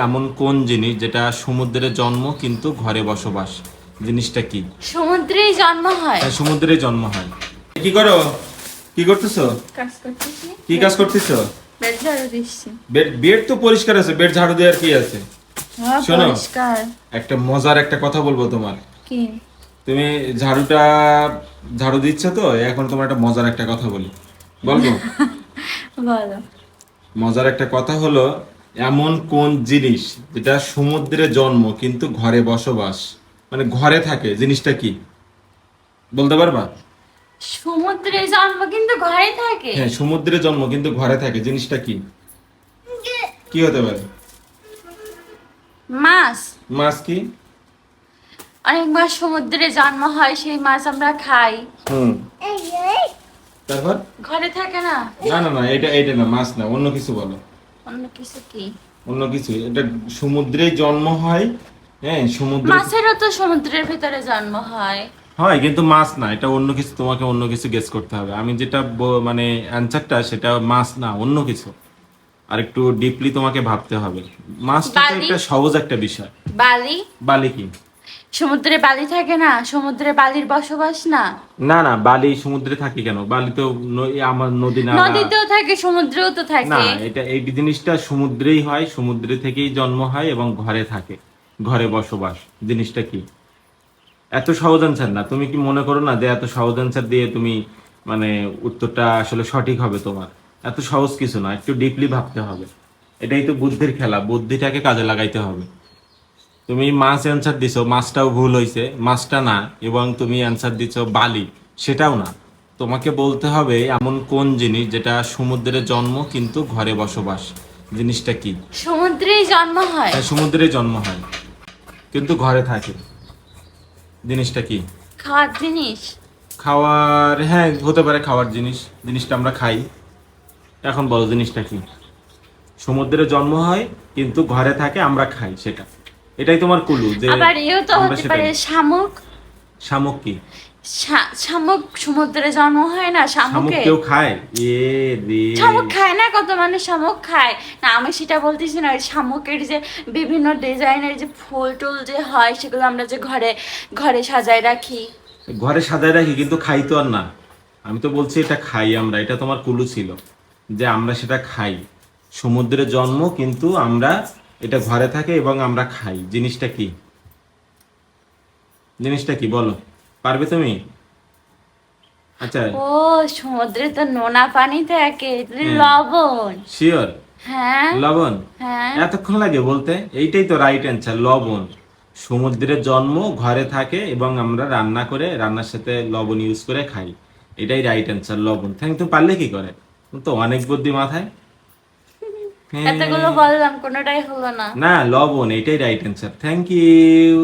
এমন কোন জিনিস যেটা সমুদ্রে জন্ম কিন্তু ঘরে বসবাস? জিনিসটা কি? সমুদ্রেই জন্ম হয়। হ্যাঁ, সমুদ্রে জন্ম হয়। কি করো? কি করতেছো? কাজ করতেছি। কি কাজ করতেছো? বেড ঝাড়ু দিচ্ছি। বেড বেড তো পরিষ্কার আছে বেড ঝাড়ু দেওয়ার কি আছে? হ্যাঁ, শোনো। পরিষ্কার। একটা মজার একটা কথা বলব তোমার। কি? তুমি ঝাড়ুটা ঝাড়ু দিচ্ছ তো এখন তোমার একটা মজার একটা কথা বলি। বলব? বলো। মজার একটা কথা হলো এমন কোন জিনিস যেটা সমুদ্রে জন্ম কিন্তু ঘরে বসবাস? মানে ঘরে থাকে জিনিসটা কি? বলতে পারবা? সমুদ্রে জন্ম কিন্তু ঘরে থাকে। হ্যাঁ সমুদ্রে জন্ম কিন্তু ঘরে থাকে জিনিসটা কি? কি হতে পারে? মাছ। মাছ কি? অনেক মাছ সমুদ্রে জন্ম হয় সেই মাছ আমরা খাই। হুম। তারপর? ঘরে থাকে না? না না না এটা এটা না মাছ না অন্য কিছু বলো। অন্য কিছু কি? অন্য কিছু। এটা সমুদ্রে জন্ম হয় হ্যাঁ সমুদ্র মাছেরও তো সমুদ্রের ভিতরে জন্ম হয়। হয় কিন্তু মাছ না এটা অন্য কিছু তোমাকে অন্য কিছু গেস করতে হবে। আমি যেটা মানে অ্যানসারটা সেটা মাছ না অন্য কিছু। আর একটু ডিপলি তোমাকে ভাবতে হবে। মাছটা তো একটা সহজ একটা বিষয়। বালি? বালি কি? সমুদ্রে বালি থাকে না? সমুদ্রে বালির বসবাস না? না না বালি সমুদ্রে থাকে কেন? বালি তো আমার নদী না নদীতেও থাকে সমুদ্রেও তো থাকে। না এটা এই জিনিসটা সমুদ্রেই হয় সমুদ্রে থেকেই জন্ম হয় এবং ঘরে থাকে ঘরে বসবাস। জিনিসটা কি? এত সহজ অ্যান্সার না। তুমি কি মনে করো না যে এত সহজ অ্যান্সার দিয়ে তুমি মানে উত্তরটা আসলে সঠিক হবে তোমার? এত সহজ কিছু না একটু ডিপলি ভাবতে হবে। এটাই তো বুদ্ধির খেলা বুদ্ধিটাকে কাজে লাগাইতে হবে। তুমি মাছ অ্যান্সার দিছো মাছটাও ভুল হয়েছে মাছটা না এবং তুমি অ্যান্সার দিছো বালি সেটাও না। তোমাকে বলতে হবে এমন কোন জিনিস যেটা সমুদ্রে জন্ম কিন্তু ঘরে বসবাস? জিনিসটা কি? সমুদ্রেই জন্ম হয়। হ্যাঁ, সমুদ্রে জন্ম হয় কিন্তু ঘরে থাকে। জিনিসটা কি? খাওয়ার জিনিস। খাওয়ার হ্যাঁ হতে পারে খাওয়ার জিনিস জিনিসটা আমরা খাই। এখন বলো জিনিসটা কি? সমুদ্রে জন্ম হয় কিন্তু ঘরে থাকে আমরা খাই সেটা। এটাই তোমার কুলু যে আবার এও তো হতে পারে শামুক। শামুক কি? শামুক সমুদ্রে জন্ম হয় না শামুক। কেউ খায়? এ রে। শামুক খায় না কত মানুষ শামুক খায়। না আমি সেটা বলতেছি না শামুকের যে বিভিন্ন ডিজাইনের যে ফুল টুল যে হয় সেগুলো আমরা যে ঘরে ঘরে সাজায় রাখি। ঘরে সাজায় রাখি কিন্তু খাই তো আর না। আমি তো বলছি এটা খাই আমরা এটা তোমার কুলু ছিল। যে আমরা সেটা খাই। সমুদ্রে জন্ম কিন্তু আমরা এটা ঘরে থাকে এবং আমরা খাই। জিনিসটা কি? জিনিসটা কি? বলো। পারবে তুমি? আচ্ছা। ও সমুদ্রে তো নোনা পানি থাকে। হ্যাঁ। লবণ। শিওর হ্যাঁ। লবণ? হ্যাঁ। এতক্ষণ লাগে বলতে? এইটাই তো রাইট অ্যান্সার লবণ। সমুদ্রের জন্ম ঘরে থাকে এবং আমরা রান্না করে রান্নার সাথে লবণ ইউজ করে খাই। এটাই রাইট অ্যান্সার লবণ। থ্যাংক তুমি পারলে কি করে? তো অনেক বুদ্ধি মাথায়। এতগুলো বললাম কোনোটাই হলো না। না লবণ এটাই রাইট অ্যান্সার থ্যাংক ইউ